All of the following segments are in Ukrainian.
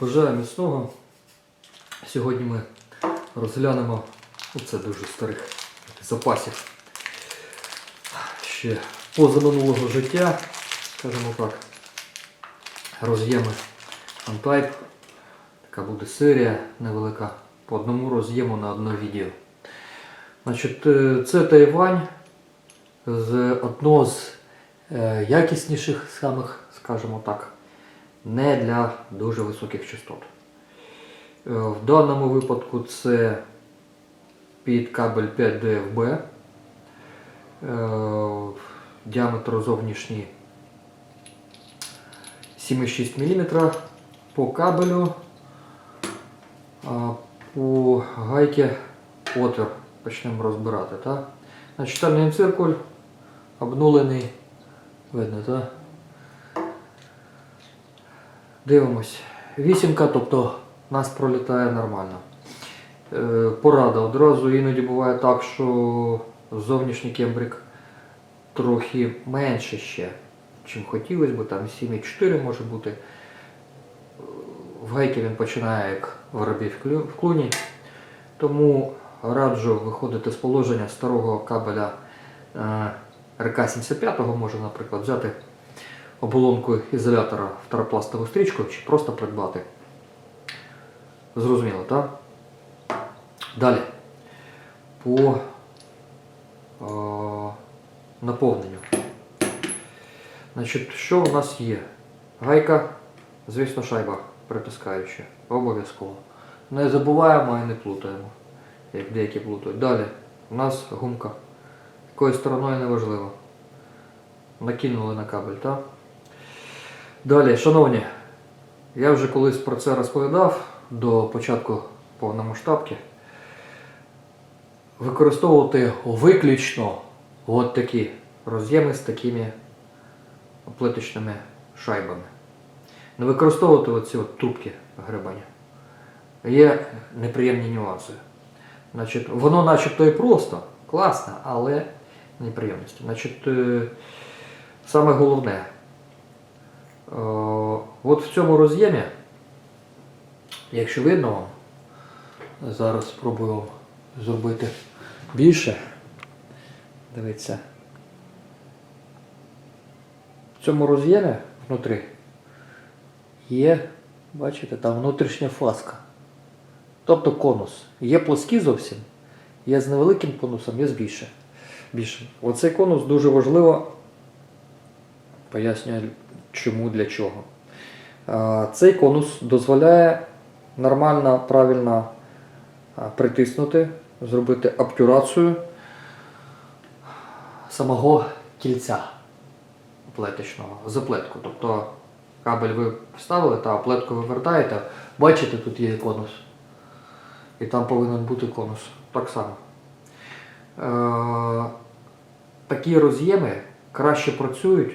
Бажаю міцного. Сьогодні ми розглянемо, ну це дуже старих запасів. Ще позаминулого життя, скажімо так, роз'єми Untype. Така буде серія невелика по одному роз'єму на одне відео. Значить, е, це Тайвань з одного з е, якісніших самих, скажімо так, не для дуже високих частот. Е, В даному випадку це під кабель 5 DFB. Е, Діаметр зовнішній 7,6 мм по кабелю. По гайки отвір почнемо розбирати. Так? Значить, тальний циркуль обнулений. Видно, так? Дивимось. Вісімка, тобто нас пролітає нормально. Е, порада. Одразу іноді буває так, що зовнішній кембрик трохи менше ще, чим хотілося б, там 7,4 може бути. В гайки він починає як воробій в клуні. Тому раджу виходити з положення старого кабеля е, РК-75, можна, наприклад, взяти оболонку ізолятора второпластову стрічку чи просто придбати. Зрозуміло, так? Далі. По е, наповненню. Значить, що у нас є? Гайка, звісно, шайба притискаюча. Обов'язково. Не забуваємо і не плутаємо, як деякі плутають. Далі. У нас гумка. Якою стороною неважливо. Накинули на кабель, так? Далі, шановні, я вже колись про це розповідав до початку повномасштабки. Використовувати виключно от такі роз'єми з такими плиточними шайбами. Не використовувати оці от трубки гребані. Є неприємні нюанси. Значить, воно начебто і просто, класно, але неприємності. Значить, е, саме головне. Е, От в цьому роз'ємі, якщо видно вам, зараз спробую зробити більше. Дивіться. В цьому роз'ємі внутрі є, бачите, там внутрішня фаска. Тобто конус. Є плоскі зовсім, є з невеликим конусом, є з більше. більше. Оцей конус дуже важливо. Пояснюю, чому для чого. Цей конус дозволяє нормально, правильно притиснути, зробити обтюрацію самого кільця плеточного, заплетку. Тобто кабель ви вставили та оплетку ви вертаєте. Бачите, тут є конус. І там повинен бути конус. Так само. Е, такі роз'єми краще працюють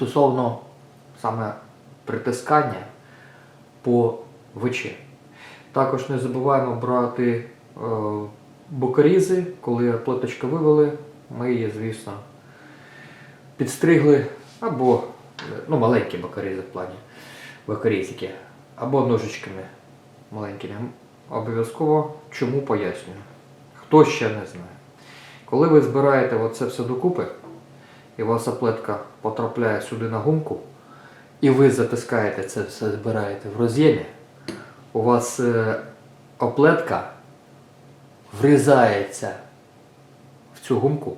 стосовно саме притискання по вичі. Також не забуваємо брати е, бокорізи, коли плиточка вивели, ми її, звісно, підстригли або ну, маленькі бокорізи в плані бокорізики, або ножичками маленькими. Обов'язково чому пояснюю. Хто ще не знає. Коли ви збираєте оце все докупи, і ваша плетка потрапляє сюди на гумку, і ви затискаєте це все, збираєте в роз'ємі, у вас е, оплетка врізається в цю гумку,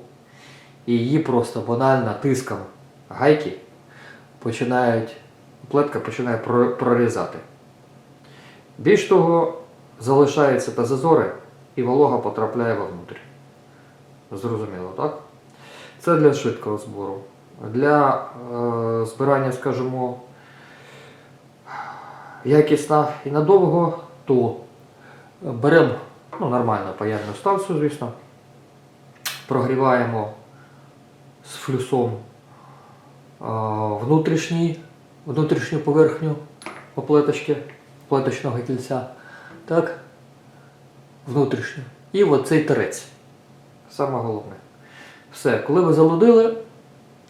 і її просто банально тиском гайки починають, оплетка починає прорізати. Більш того, залишаються та зазори, і волога потрапляє вовнутрь. Зрозуміло, так? Це для швидкого збору. Для е, збирання, скажімо, якісна і надовго, то беремо ну, нормальну паяльну станцію, звісно, прогріваємо з флюсом е, внутрішній, внутрішню поверхню оплеточки, плеточного кільця. Так, внутрішню. І оцей терець. Саме головне. Все, коли ви залудили,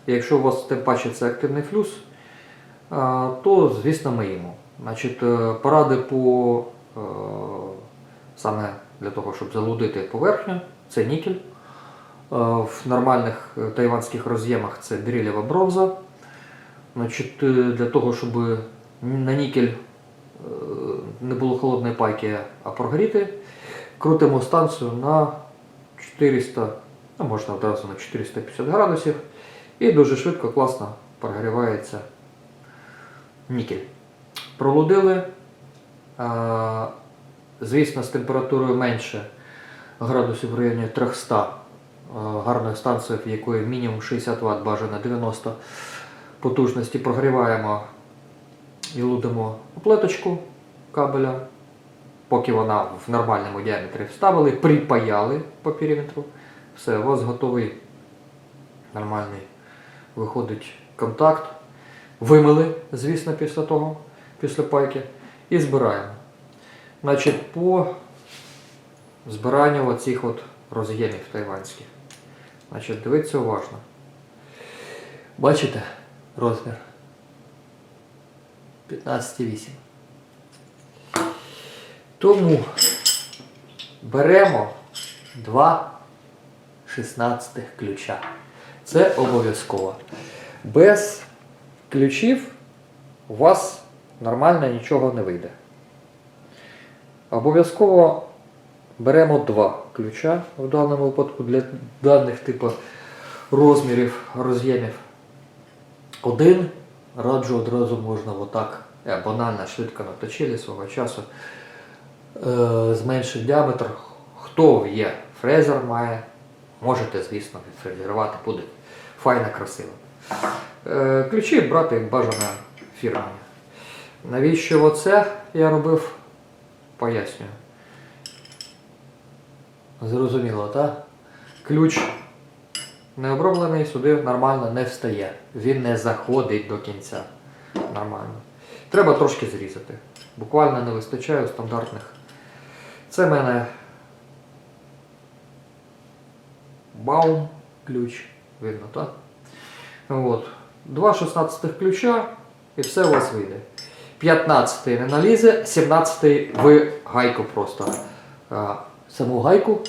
якщо у вас тим паче це активний флюс, то, звісно, миємо. Значить, е, поради по е, саме для того, щоб залудити поверхню, це нікель. Е, В нормальних тайванських роз'ємах це дрілєва бронза. Значить, для того, щоб на нікель не було холодної пайки, а прогріти, крутимо станцію на 400, а можна одразу на 450 градусів. І дуже швидко, класно прогрівається нікель. Пролудили. Звісно, з температурою менше градусів в районі 300 а, гарною станцією, в якої мінімум 60 Вт, бажано 90 потужності прогріваємо і лудимо плеточку кабеля, поки вона в нормальному діаметрі вставили, припаяли по периметру. Все, у вас готовий нормальний виходить контакт. Вимили, звісно, після того, після пайки, і збираємо. Значить, по збиранню оцих от роз'ємів тайванських. Значить, дивіться уважно. Бачите розмір? 15,8. Тому беремо два 16 ключа. Це обов'язково. Без ключів у вас нормально нічого не вийде. Обов'язково беремо два ключа в даному випадку для даних типу розмірів роз'ємів. Один раджу одразу можна отак, банально швидко наточили свого часу. Е, зменшити діаметр. Хто є фрезер має, можете, звісно, відфрезерувати, буде файно, красиво. Е, ключі брати бажано фірмені. Навіщо оце я робив? Пояснюю. Зрозуміло, так? Ключ не оброблений, сюди нормально не встає. Він не заходить до кінця. Нормально. Треба трошки зрізати. Буквально не вистачає стандартних. Це мене Baum ключ. Видно, так? От. Два 16 ключа і все у вас вийде. 15-й не налізе, 17-й ви гайку просто. а, саму гайку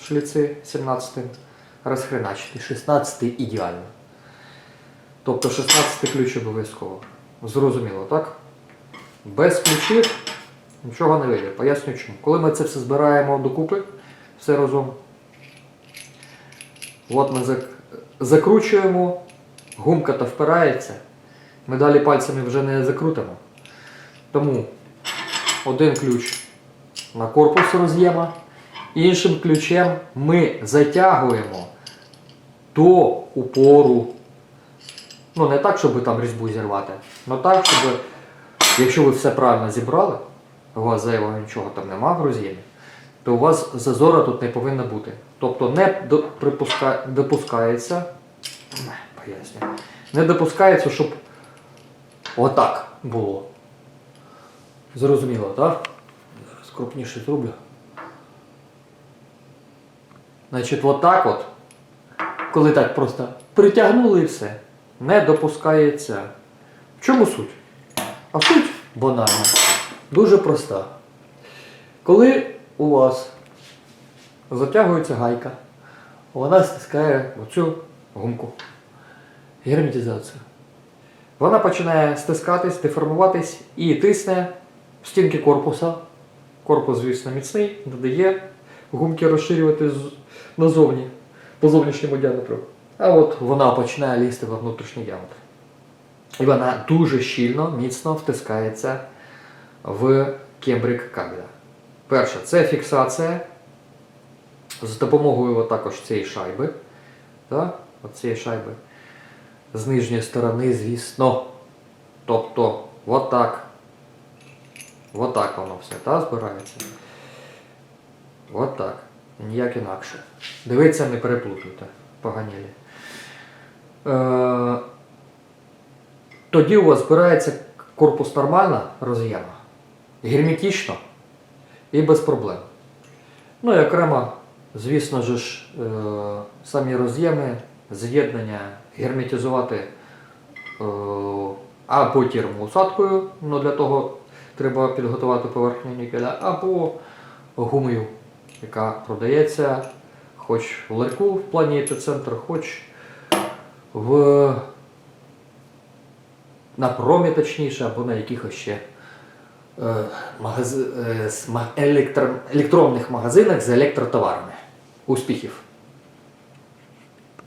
шліци 17 розхреначити. 16-й ідеально. Тобто 16-й ключ обов'язково. Зрозуміло, так? Без ключів нічого не вийде. Поясню чому. Коли ми це все збираємо докупи, все разом. От ми зак- закручуємо, гумка та впирається. Ми далі пальцями вже не закрутимо. Тому один ключ на корпус роз'єма, іншим ключем ми затягуємо до упору. Ну, не так, щоб там різьбу зірвати, але так, щоб, якщо ви все правильно зібрали, у вас зайвого нічого там нема в роз'ємі, то у вас зазора тут не повинно бути. Тобто не допускається, поясню, не допускається, щоб отак було. Зрозуміло, так? Зараз крупніше зроблю. Значить, отак от, коли так просто притягнули і все, не допускається. В чому суть? А суть банальна, дуже проста. Коли у вас затягується гайка, вона стискає оцю гумку. Герметизацію. Вона починає стискатись, деформуватись і тисне в стінки корпуса. Корпус, звісно, міцний, додає гумки розширювати назовні, по зовнішньому діаметру. А от вона починає лізти во внутрішній діаметр. І вона дуже щільно, міцно втискається в кембрик кабеля. Перше, це фіксація з допомогою також цієї шайби. Так? От цієї шайби. З нижньої сторони, звісно. Тобто, отак. Отак воно все, та, збирається. Отак. Ніяк інакше. Дивіться, не переплутуйте, поганілі. Е, тоді у вас збирається корпус нормально, роз'єма, герметично і без проблем. Ну і окремо, звісно ж, е, самі роз'єми, з'єднання, герметизувати е, або термоусадкою, ну для того треба підготувати поверхню нікеля, або гумою, яка продається хоч в ларьку в плані епіцентр, хоч в на промі точніше, або на якихось ще е, магази, е, з електро, електронних магазинах з електротоварами. Успіхів!